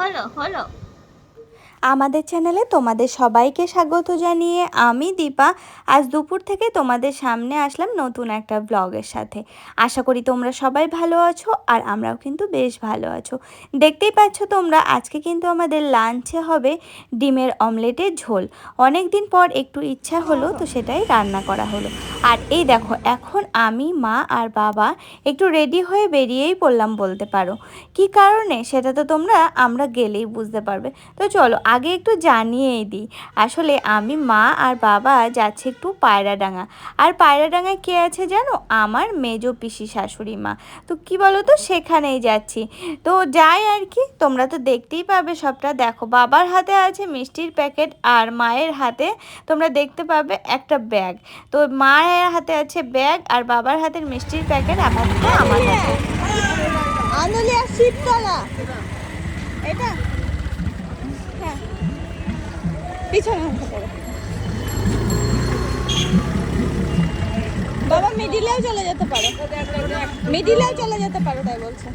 বাবারে হলো হলো আমাদের চ্যানেলে তোমাদের সবাইকে স্বাগত জানিয়ে আমি দীপা। আজ দুপুর থেকে তোমাদের সামনে আসলাম নতুন একটা ব্লগের সাথে। আশা করি তোমরা সবাই ভালো আছো আর আমরাও কিন্তু বেশ ভালো আছো। দেখতেই পাচ্ছ তোমরা, আজকে কিন্তু আমাদের লাঞ্চে হবে ডিমের অমলেটের ঝোল। অনেক দিন পর একটু ইচ্ছা হলো, তো সেটাই রান্না করা হলো। আর এই দেখো, এখন আমি, মা আর বাবা একটু রেডি হয়ে বেরিয়েই পড়লাম বলতে পারো। কি কারণে? সেটা তো তোমরা, আমরা গেলেই বুঝতে পারবে। তো চলো আগে একটু জানিয়েই দিই। আসলে আমি মা আর বাবা যাচ্ছে একটু পায়রাডাঙ্গা। আর পায়রাডাঙ্গায় কে আছে জানো? আমার মেজো পিসি শাশুড়ি মা। তো কি বলো তো সেখানেই যাচ্ছি। তো যাই আর কি, তোমরা তো দেখতেই পাবে সবটা। দেখো, বাবার হাতে আছে মিষ্টির প্যাকেট আর মায়ের হাতে তোমরা দেখতে পাবে একটা ব্যাগ। তো মায়ের হাতে আছে ব্যাগ আর বাবার হাতের মিষ্টির প্যাকেট, আপাতত আমার হাতে। আন্দুলিয়া শিবতলা এটা পিছনে বাবা মিডিলেও চলে যেতে পারো। মিডিলেও চলে যেতে পারো তাই বলছে।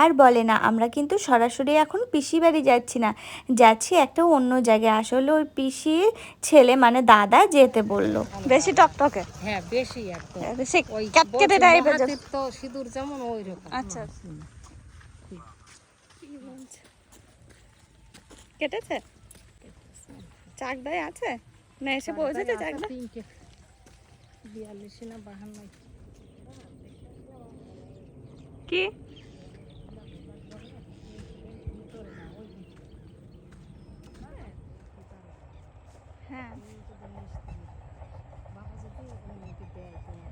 আর বলে না আমরা কিন্তু সরাসরি এখন পিসি বাড়ি যাচ্ছি না। যাচ্ছি একটা অন্য জায়গায়। আসলে ওই পিসি ছেলে মানে দাদা যেতে বলল। বেশি টকটকে? হ্যাঁ বেশি একদম। বেশি ওই ক্যাটকেটে টাইপের তো সিঁদুর যেমন ওই রকম আচ্ছা। কেটেছে? চাকদায় আছে? না এসে পৌঁছেছে চাকদা? বিয়াল্লিশ না বাহান্ন কি? হ্যাঁ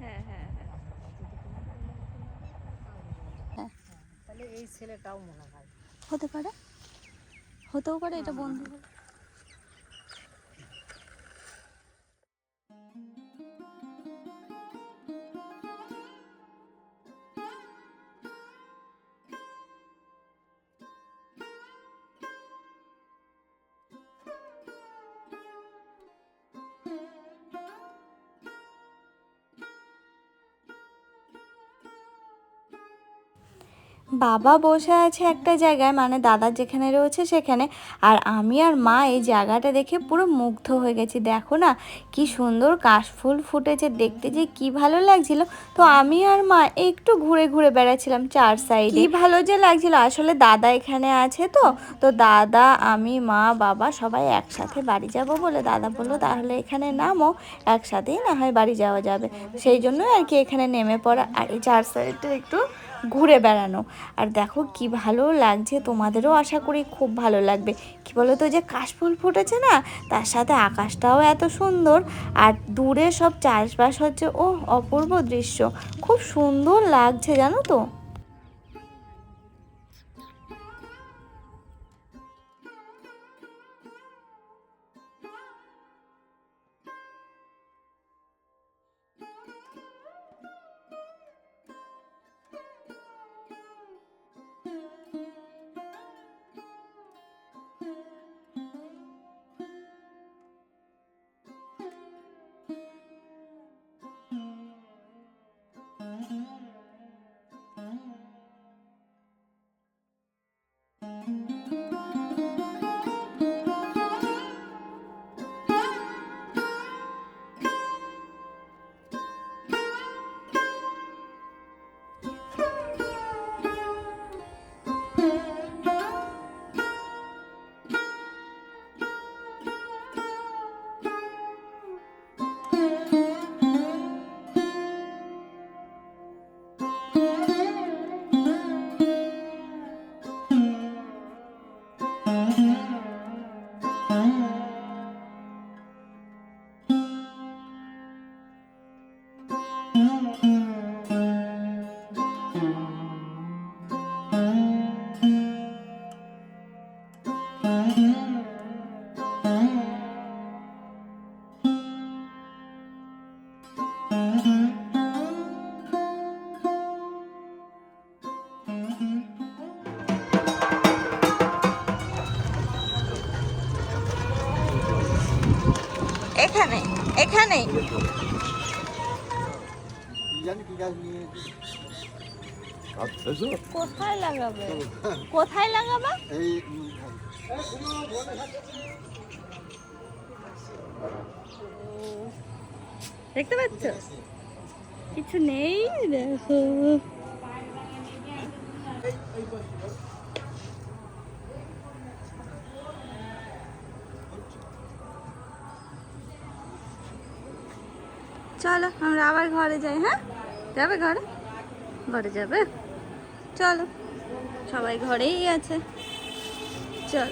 হ্যাঁ হ্যাঁ। হ্যাঁ। তাহলে এই ছেলেটাও মনে হয়। হতে পারে। হতেও পারে এটা বন্ধু বাবা বসে আছে একটা জায়গায় মানে দাদা যেখানে রয়েছে সেখানে। আর আমি আর মা এই জায়গাটা দেখে পুরো মুগ্ধ হয়ে গেছি। দেখো না, কি সুন্দর কাশফুল ফুটেছে। দেখতে যে কি ভালো লাগছিল। তো আমি আর মা একটু ঘুরে ঘুরে বেড়াচ্ছিলাম চার সাইডে। কি ভালো যে লাগছিল। আসলে দাদা এখানে আছে তো। তো দাদা, আমি, মা, বাবা সবাই একসাথে বাড়ি যাব বলে দাদা বলল, তাহলে এখানে নামো। একসাথেই না হয় বাড়ি যাওয়া যাবে। সেই জন্যই আর কি এখানে নেমে পড়া। আর এই চার সাইডটা একটু ঘুরে বেড়ানো। আর দেখো কি ভালো লাগছে তোমাদেরও আশা করি খুব ভালো লাগবে। কি বলো তো যে কাশফুল ফুটেছে না, তার সাথে আকাশটাও এত সুন্দর। আর দূরে সব চাষবাস হচ্ছে ও অপূর্ব দৃশ্য। খুব সুন্দর লাগছে, জানো তো? এখানে এখানে। গাছ নিয়ে কোথায় লাগাবে? কোথায় লাগাবা? এই দেখতে পাচ্ছ? কিছু নেই দেখো। চলো আমরা আবার ঘরে যাই হ্যাঁ? যাবে ঘরে? ঘরে যাবে? চলো, সবাই ঘরেই আছে। চল।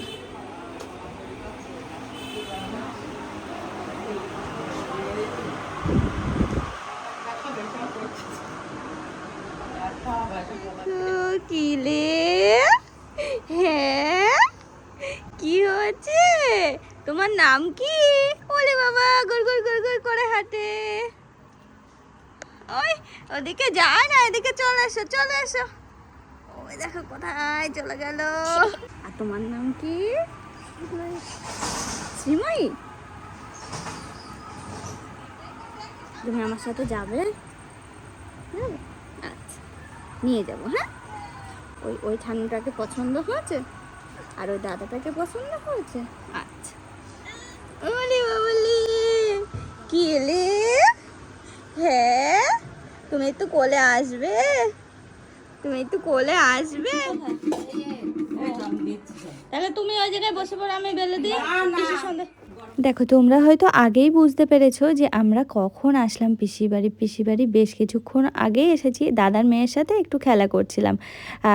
হ্যাঁ? কি হচ্ছে তোমার নাম কি? ওই, ওদিকে যায় না, এদিকে চলে এসো চলে এসো। ওই দেখো কোথায় চলে গেল। আর তোমার নাম কি? শ্রীময়ী। তুমি আমার সাথে যাবে? আচ্ছা নিয়ে যাব হ্যাঁ? ওই ওই ঠান্ডাটাকে পছন্দ হয়েছে? আর ওই দাদাটাকে পছন্দ হয়েছে? আচ্ছা। ওলি বাবলি, কি হ্যাঁ? তুমি একটু কোলে আসবে। তুমি একটু কোলে আসবে। তাহলে তুমি ওই জায়গায় বসে পড়ো আমি বেলে দিই। কিছু সন্ধ্যে দেখো তোমরা হয়তো আগেই বুঝতে পেরেছ যে আমরা কখন আসলাম পিসি বাড়ি। পিসি বাড়ি বেশ কিছুক্ষণ আগেই এসেছি। দাদার মেয়ের সাথে একটু খেলা করছিলাম।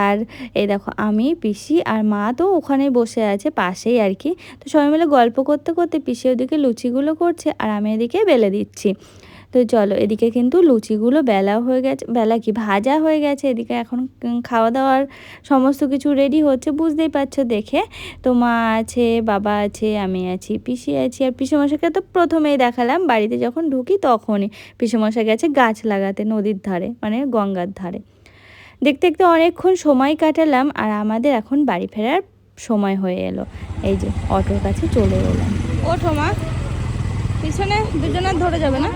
আর এই দেখো আমি পিসি আর মা তো ওখানে বসে আছে পাশেই আর কি। তো সবাই মিলে গল্প করতে করতে পিসি ওদিকে লুচিগুলো করছে আর আমি এদিকে বেলে দিচ্ছি। তো চলো, এদিকে কিন্তু লুচিগুলো বেলা হয়ে গেছে, বেলা কি, ভাজা হয়ে গেছে, এদিকে এখন খাওয়া দাওয়ার সমস্ত কিছু রেডি হচ্ছে, বুঝতেই পারছ দেখে। তো মা আছে, বাবা আছে, আমি আছি, পিসি আছি, আর পিসেমশাইকে তো প্রথমেই দেখালাম, বাড়িতে যখন ঢুকি তখনই পিসেমশাই গেছে গাছ লাগাতে, নদীর ধারে মানে গঙ্গার ধারে। দেখতে দেখতে অনেকক্ষণ সময় কাটালাম, আর আমাদের এখন বাড়ি ফেরার সময় হয়ে এলো। এই যে, অটোর কাছে চলে এলাম। ওঠো মা, পিছনে দুজনের ধরে যাবে না?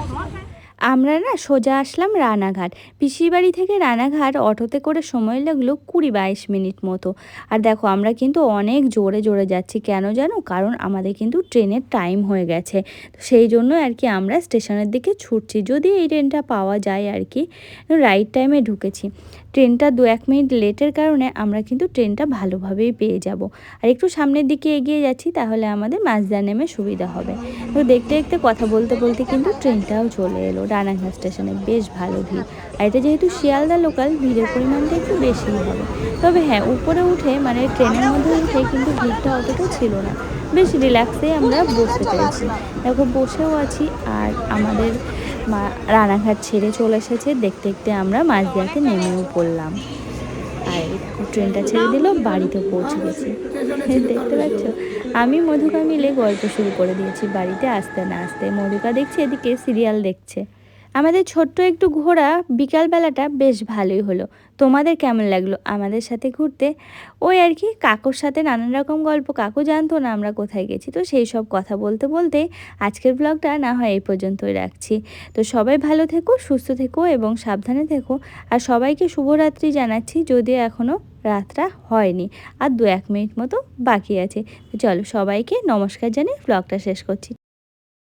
আমরা না সোজা আসলাম রানাঘাট। পিসির বাড়ি থেকে রানাঘাট অটোতে করে সময় লাগল কুড়ি বাইশ মিনিট মতো। আর দেখো, আমরা কিন্তু অনেক জোরে জোরে যাচ্ছি। কেন জানো? কারণ আমাদের কিন্তু ট্রেনের টাইম হয়ে গেছে। তো সেই জন্য আর কি আমরা স্টেশনের দিকে ছুটছি। যদি এই ট্রেনটা পাওয়া যায় আর কি, রাইট টাইমে ঢুকেছি। ট্রেনটা দু এক মিনিট লেটের কারণে আমরা কিন্তু ট্রেনটা ভালোভাবেই পেয়ে যাব। আর একটু সামনের দিকে এগিয়ে যাচ্ছি, তাহলে আমাদের মাঝদা নেমে সুবিধা হবে। তো দেখতে দেখতে কথা বলতে বলতে কিন্তু ট্রেনটাও চলে এলো। রানাঘাট স্টেশনে বেশ ভালো ভিড়। আর এটা যেহেতু শিয়ালদা লোকাল, ভিড়ের পরিমাণটা একটু বেশিই হবে। তবে হ্যাঁ উপরে উঠে মানে ট্রেনের মধ্যে উঠে কিন্তু ভিড়টা অতটা ছিল না। বেশ রিল্যাক্সে আমরা বসতে পেরেছি। দেখো, বসেও আছি, আর আমাদের মা রানাঘাট ছেড়ে চলে এসেছে। দেখতে দেখতে আমরা মাঝদিয়াতে নেমেও পড়লাম। আর ট্রেনটা ছেড়ে দিল, বাড়িতে পৌঁছে গেছি। দেখতে পাচ্ছ? আমি মধুকা মিলে গল্প শুরু করে দিয়েছি বাড়িতে। আসতে না আসতে মধুকা দেখছে, এদিকে সিরিয়াল দেখছে। আমাদের ছোট্ট একটু ঘোরা বিকালবেলাটা বেশ ভালোই হলো। তোমাদের কেমন লাগল আমাদের সাথে ঘুরতে? ওই আর কি, কাকুর সাথে নানান রকম গল্প, কাকু জানতো না আমরা কোথায় গেছি, তো সেই সব কথা বলতে বলতে আজকের ব্লগটা না হয় এই পর্যন্তই রাখছি। তো সবাই ভালো থেকো, সুস্থ থেকো এবং সাবধানে থেকো। আর সবাইকে শুভরাত্রি জানাচ্ছি যদিও এখনও রাতটা হয়নি, আর দু এক মিনিট মতো বাকি আছে। চলো সবাইকে নমস্কার জানিয়ে ব্লগটা শেষ করছি।